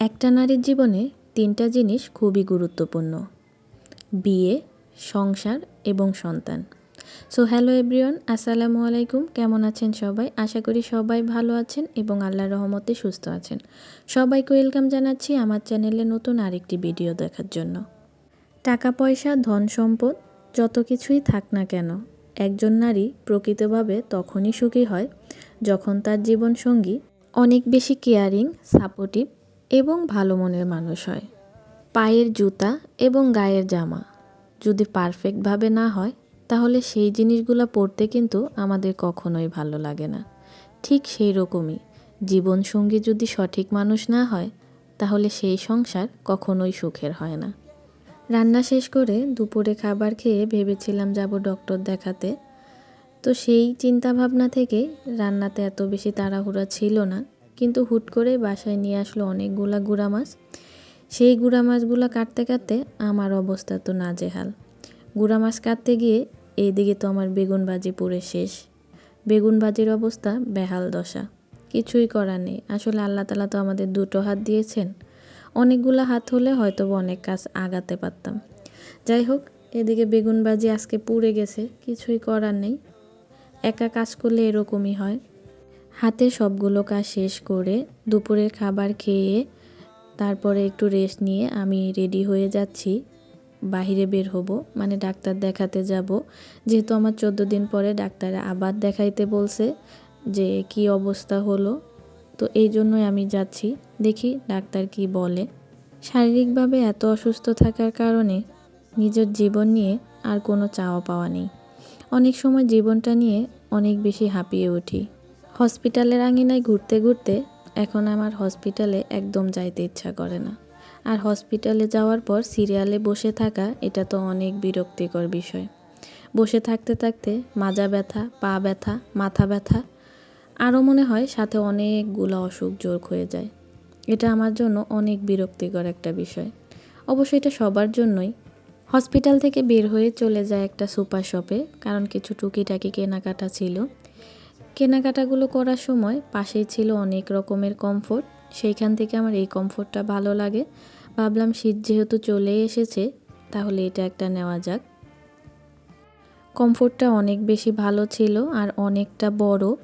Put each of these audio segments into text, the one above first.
একটা নারীর জীবনে তিনটা জিনিস খুবই গুরুত্বপূর্ণ। বিয়ে, সংসার এবং সন্তান। সো হ্যালো এভরিওয়ান আসসালামু আলাইকুম। কেমন আছেন সবাই? আশা করি সবাই ভালো আছেন এবং আল্লাহর রহমতে সুস্থ আছেন। সবাইকে ওয়েলকাম জানাচ্ছি আমার চ্যানেলে নতুন আরেকটি ভিডিও দেখার জন্য। টাকা, পয়সা, ধন, সম্পদ, যত কিছুই থাক না কেন, একজন নারী প্রকৃতভাবে তখনই সুখী হয় যখন তার জীবনসঙ্গী অনেক বেশি কেয়ারিং সাপোর্টিভ এবং ভালো মনের মানুষ হয়। পায়ের জুতা এবং গায়ের জামা। যদি পারফেক্টভাবে না হয়, তাহলে সেই জিনিসগুলো পরতে কিন্তু আমাদের কখনোই ভালো লাগে না। ঠিক সেই রকমই জীবনসঙ্গী যদি সঠিক মানুষ না হয়, তাহলে সেই সংসার কখনোই সুখের হয় না। রান্না শেষ করে দুপুরে খাবার খেয়ে ভেবেছিলাম যাব ডক্টর দেখাতে। তো সেই চিন্তা ভাবনা থেকে রান্নাতে এত বেশি তাড়াহুড়া ছিল না। কিন্তু হুট করে বাসায় নিয়ে আসলো অনেকগুলা গুঁড়া মাছ। সেই গুড়া মাছগুলো কাটতে কাটতে আমার অবস্থা তো নাজেহাল। গুড়া মাছ কাটতে গিয়ে এইদিকে তো আমার বেগুন বাজি পুরে শেষ। বেগুন বাজির অবস্থা বেহাল দশা। কিছুই করার নেই। আসলে আল্লাহ তালা তো আমাদের দুটো হাত দিয়েছেন। অনেকগুলো হাত হলে হয়তো অনেক কাজ আগাতে পারতাম। যাই হোক, এদিকে বেগুন বাজি আজকে পুড়ে গেছে। কিছুই করার নেই। একা কাজ করলে এরকমই হয়। হাতে সবগুলো কাজ শেষ করে দুপুরের খাবার খেয়ে তারপরে একটু রেস্ট নিয়ে আমি রেডি হয়ে যাচ্ছি। বাহিরে বের হব মানে ডাক্তার দেখাতে যাব। যেহেতু আমার চোদ্দ দিন পরে ডাক্তার আবার দেখাইতে বলছে যে কি অবস্থা হলো। তো এই জন্যই আমি যাচ্ছি, দেখি ডাক্তার কি বলে। শারীরিকভাবে এত অসুস্থ থাকার কারণে নিজের জীবন নিয়ে আর কোনো চাওয়া পাওয়া নেই। অনেক সময় জীবনটা নিয়ে অনেক বেশি হাঁপিয়ে উঠি। হসপিটালের আঙিনায় ঘুরতে ঘুরতে এখন আমার হসপিটালে একদম যাইতে ইচ্ছা করে না। আর হসপিটালে যাওয়ার পর সিরিয়ালে বসে থাকা এটা তো অনেক বিরক্তিকর বিষয়। বসে থাকতে থাকতে মাজা ব্যথা, পা ব্যথা, মাথা ব্যথা, আরও মনে হয় সাথে অনেকগুলো অসুখ জোর হয়ে যায়। এটা আমার জন্য অনেক বিরক্তিকর একটা বিষয়। অবশ্যই এটা সবার জন্যই। হসপিটাল থেকে বের হয়ে চলে যায় একটা সুপার শপে, কারণ কিছু টুকিটাকি কেনাকাটা ছিল। কেনাকাটাগুলো করার সময় পাশেই ছিল অনেক রকমের কমফোর্ট সেইখান থেকে আমার এই কমফোর্টটা ভালো লাগে। ভাবলাম শীত যেহেতু চলে এসেছে, তাহলে এটা একটা নেওয়া যাক। কমফোর্টটা অনেক বেশি ভালো ছিল আর অনেকটা বড়।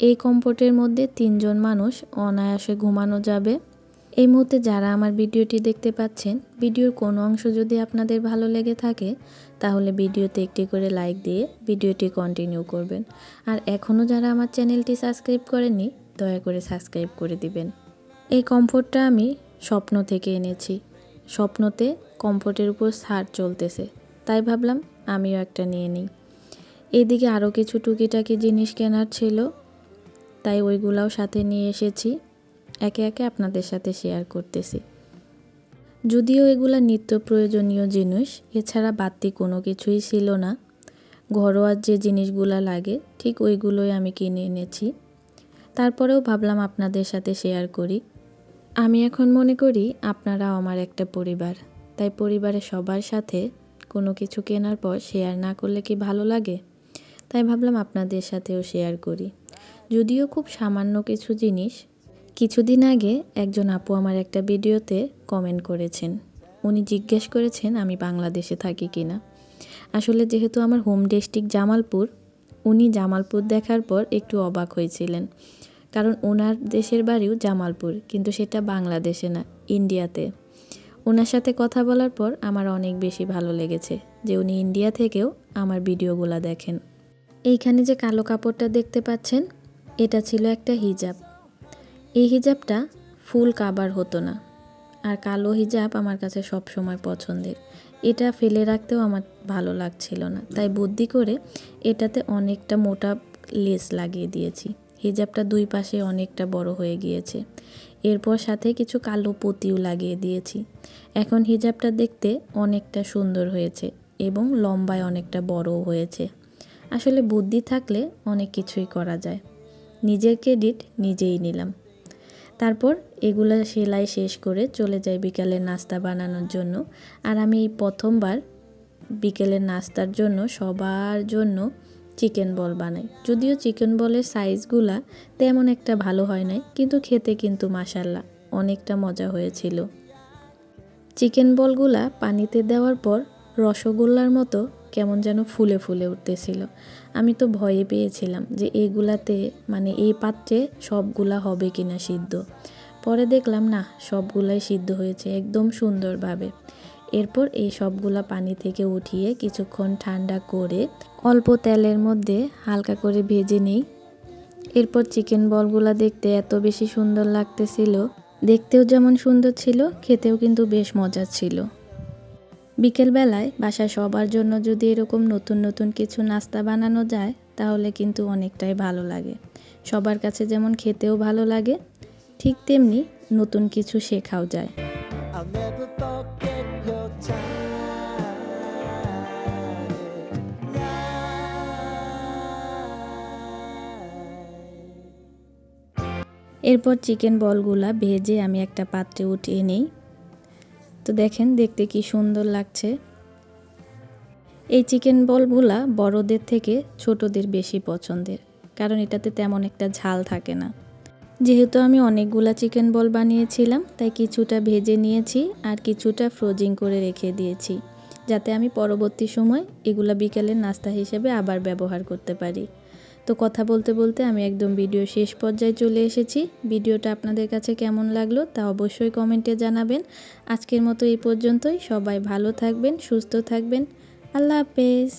এই কমফোর্টের মধ্যে তিনজন মানুষ অনায়াসে ঘুমানো যাবে। এই মুহূর্তে যারা আমার ভিডিওটি দেখতে পাচ্ছেন, ভিডিওর কোনো অংশ যদি আপনাদের ভালো লেগে থাকে, তাহলে ভিডিওতে একটি করে লাইক দিয়ে ভিডিওটি কন্টিনিউ করবেন। আর এখনও যারা আমার চ্যানেলটি সাবস্ক্রাইব করেননি, দয়া করে সাবস্ক্রাইব করে দিবেন। এই কমফোর্টটা আমি স্বপ্ন থেকে এনেছি। স্বপ্নতে কমফোর্টের উপর ছাড় চলতেছে। তাই ভাবলাম আমিও একটা নিয়ে নিই। এদিকে আরও কিছু টুকিটাকি জিনিস কেনার ছিল, তাই ওইগুলাও সাথে নিয়ে এসেছি। একে একে আপনাদের সাথে শেয়ার করতেছি। যদিও এগুলা নিত্য প্রয়োজনীয় জিনিস, এছাড়া বাড়তি কোনো কিছুই ছিল না। ঘরোয়ার যে জিনিসগুলা লাগে, ঠিক ওইগুলোই আমি কিনে এনেছি। তারপরেও ভাবলাম আপনাদের সাথে শেয়ার করি। আমি এখন মনে করি আপনারাও আমার একটা পরিবার। তাই পরিবারের সবার সাথে কোনো কিছু কেনার পর শেয়ার না করলে কি ভালো লাগে? তাই ভাবলাম আপনাদের সাথেও শেয়ার করি। যদিও খুব সামান্য কিছু জিনিস কিছুদিন আগে একজন আপু আমার একটা ভিডিওতে কমেন্ট করেছেন। উনি জিজ্ঞেস করেছেন, আমি বাংলাদেশে থাকি কি না আসলে যেহেতু আমার হোম ডিস্ট্রিক্ট জামালপুর, উনি জামালপুর দেখার পর একটু অবাক হয়েছিলেন। কারণ ওনার দেশের বাড়িও জামালপুর, কিন্তু সেটা বাংলাদেশে না, ইন্ডিয়াতে। ওনার সাথে কথা বলার পর আমার অনেক বেশি ভালো লেগেছে যে উনি ইন্ডিয়া থেকেও আমার ভিডিওগুলো দেখেন। এইখানে যে কালো কাপড়টা দেখতে পাচ্ছেন, এটা ছিল একটা হিজাব। এই হিজাবটা ফুল কাবার হতো না। আর কালো হিজাব আমার কাছে সব সময় পছন্দের। এটা ফেলে রাখতেও আমার ভালো লাগছিল না। তাই বুদ্ধি করে এটাতে অনেকটা মোটা লেস লাগিয়ে দিয়েছি। হিজাবটা দুই পাশে অনেকটা বড় হয়ে গিয়েছে। এরপর সাথে কিছু কালো পতিও লাগিয়ে দিয়েছি। এখন হিজাবটা দেখতে অনেকটা সুন্দর হয়েছে এবং লম্বায় অনেকটা বড়ও হয়েছে। আসলে বুদ্ধি থাকলে অনেক কিছুই করা যায়। নিজের ক্রেডিট নিজেই নিলাম। তারপর এগুলো সেলাই শেষ করে চলে যাই বিকালের নাস্তা বানানোর জন্য। আর আমি এই প্রথমবার বিকেলের নাস্তার জন্য সবার জন্য চিকেন বল বানাই। যদিও চিকেন বলের সাইজগুলা তেমন একটা ভালো হয় নাই, কিন্তু খেতে কিন্তু মাসাল্লা অনেকটা মজা হয়েছিল। চিকেন বলগুলা পানিতে দেওয়ার পর রসগোল্লার মতো কেমন যেন ফুলে ফুলে উঠতেছিল। আমি তো ভয়ে পেয়েছিলাম যে এগুলাতে মানে এই পাত্রে সবগুলা হবে কিনা সিদ্ধ। পরে দেখলাম, না, সবগুলাই সিদ্ধ হয়েছে একদম সুন্দরভাবে। এরপর এই সবগুলা পানি থেকে উঠিয়ে কিছুক্ষণ ঠান্ডা করে অল্প তেলের মধ্যে হালকা করে ভেজে নিই। এরপর চিকেন বলগুলা দেখতে এত বেশি সুন্দর লাগতেছিল, দেখতেও যেমন সুন্দর ছিল, খেতেও কিন্তু বেশ মজার ছিল। বিকেলবেলায় বাসায় সবার জন্য যদি এরকম নতুন নতুন কিছু নাস্তা বানানো যায়, তাহলে কিন্তু অনেকটাই ভালো লাগে সবার কাছে যেমন খেতেও ভালো লাগে, ঠিক তেমনি নতুন কিছু শেখাও যায়. এরপর চিকেন বলগুলা ভেজে আমি একটা পাত্রে উঠিয়ে নিই তো দেখেন দেখতে কি সুন্দর লাগছে। এই চিকেন বলগুলা বড়দের থেকে ছোটদের বেশি পছন্দের, কারণ এটাতে তেমন একটা ঝাল থাকে না। যেহেতু আমি অনেকগুলা চিকেন বল বানিয়েছিলাম, তাই কিছুটা ভেজে নিয়েছি আর কিছুটা ফ্রোজিং করে রেখে দিয়েছি, যাতে আমি পরবর্তী সময় এগুলা বিকেলের নাস্তা হিসেবে আবার ব্যবহার করতে পারি। তো কথা বলতে বলতে আমি একদম ভিডিও শেষ পর্যায়ে চলে এসেছি। ভিডিওটা আপনাদের কাছে কেমন লাগল তা অবশ্যই কমেন্টে জানাবেন। আজকের মতো এই পর্যন্তই। সবাই ভালো থাকবেন, সুস্থ থাকবেন। আল্লাহ হাফেজ।